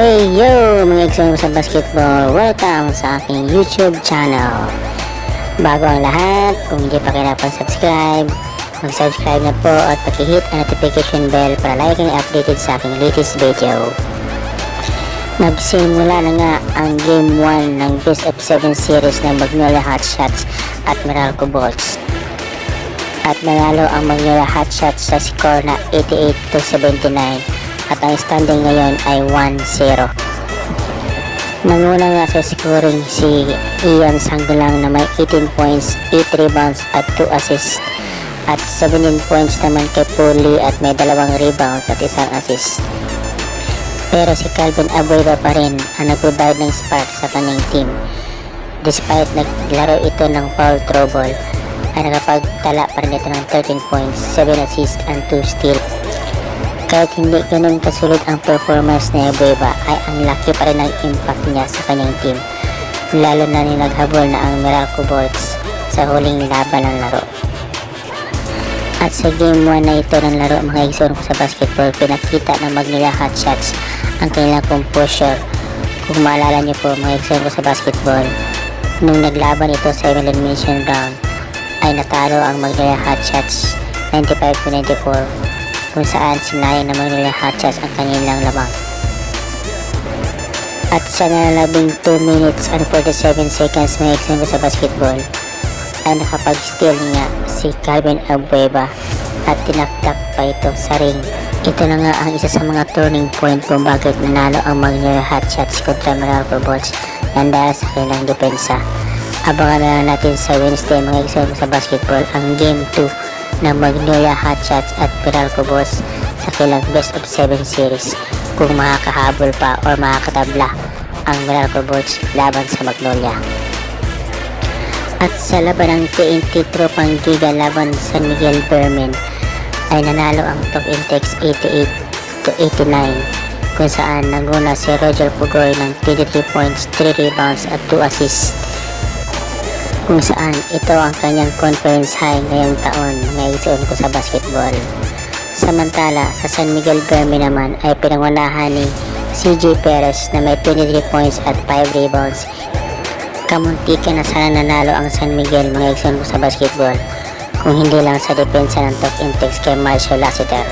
Hey yo mga exam sa basketball, welcome sa aking YouTube channel. Bago ang lahat, kung hindi pa kayo subscribe mag-subscribe na po at pakihit ang notification bell para lagi kayong updated sa aking latest video. Nagsimula na nga ang Game 1 ng Best of 7 series ng Magnolia Hotshots at Meralco Bolts. At nanalo ang Magnolia Hotshots sa score na 88 to 79 at ang standing ngayon ay 1-0. Nanguna nga sa scoring si Ian Sanglang na may 18 points, 8 rebounds at 2 assists at 17 points naman kay Puli at may dalawang rebounds at isang assist. Pero si Calvin Abueva pa rin ang nag-provide ng spark sa kanyang team. Despite naglaro ito ng foul trouble, ay nakapagtala pa rin ito ng 13 points, 7 assists and 2 steals. Kahit hindi ganun kasulid ang performance ni Abueva ay ang laki pa rin ang impact niya sa kanyang team. Lalo na ni naghabol na ang Miracle Bolts sa huling laban ng laro. At sa game 1 na ito ng laro mga igsoon ko sa basketball, pinakita ng Magnolia Hotshots ang kanilang composure. Kung maalala niyo po mga igsoon ko sa basketball, nung naglaban ito sa elimination round, ay natalo ang Magnolia Hotshots 95 to 94 kung saan sinayang ng Magnolia Hotshots ang kanilang lamang. At sa nalalabing 2 minutes and 47 seconds igsoon ko sa basketball, ay nakapag-steal nga si Calvin Abueva at tinaktak pa ito sa ring. Ito na nga ang isa sa mga turning point kung bakit nanalo ang Magnolia Hotshots kontra Meralco Bolts yan dahil sa kanilang depensa. Abangan na natin sa Wednesday mga exam sa basketball ang Game 2 ng Magnolia Hotshots at Meralco Bolts sa kailang Best of 7 series kung makakahabol pa or makakatabla ang Meralco Bolts laban sa Magnolia. At sa laban ng TNT Tropang Giga laban sa Miguel Bermen ay nanalo ang Top Intex 88 to 89 kung saan naguna si Roger Pugoy ng 23 points, 3 rebounds at 2 assists kung saan ito ang kanyang conference high ngayong taon ngayon ko sa basketball. Samantala, sa San Miguel Bermen naman ay pinangunahan ni CJ Perez na may 23 points at 5 rebounds kamuntikan na sana nanalo ang San Miguel mga eksyon ko sa basketball kung hindi lang sa depensa ng top index kay Marshall Lassiter.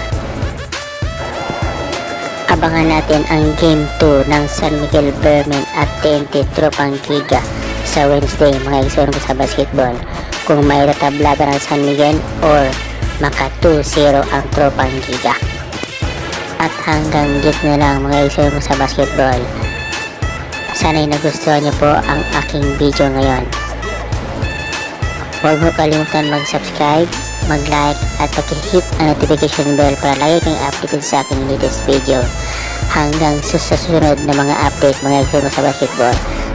Abangan natin ang Game 2 ng San Miguel Bermen at TNT Tropang Giga sa Wednesday mga eksyon ko sa basketball kung may tatablaga ng San Miguel or maka 2-0 ang Tropang Giga. At hanggang dito na lang mga eksyon ko sa basketball. Sana'y nagustuhan niyo po ang aking video ngayon. Huwag mo kalimutan mag-subscribe, mag-like at pag-hit ang notification bell para lagi kang updated sa aking latest video. Hanggang susunod na mga update mga ito sa basketball.